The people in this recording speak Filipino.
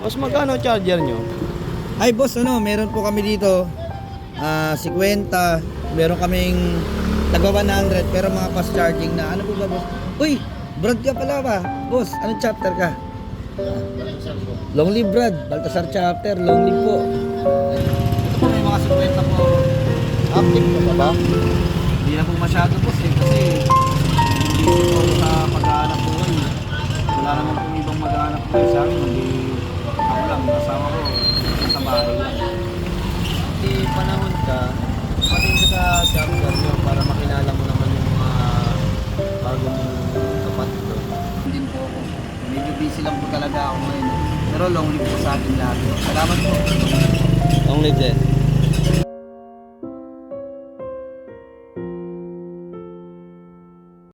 Boss, magkano charger nyo? Ay boss, ano, meron po kami dito ah 50, meron kaming tagwa 100 pero mga fast charging na. Ano po ba boss? Uy, Brad ka pala ba? Boss, anong chapter ka? Long live Brad, Baltasar chapter, long live po. Ito po may mga 50 po. Active po ba ba? Hindi na po masyado boss eh, kasi hindi po sa paghahanap buhay. Wala naman busy lang po talaga ako ngayon. Pero long live po sa atin lahat. Salamat po. Long live din.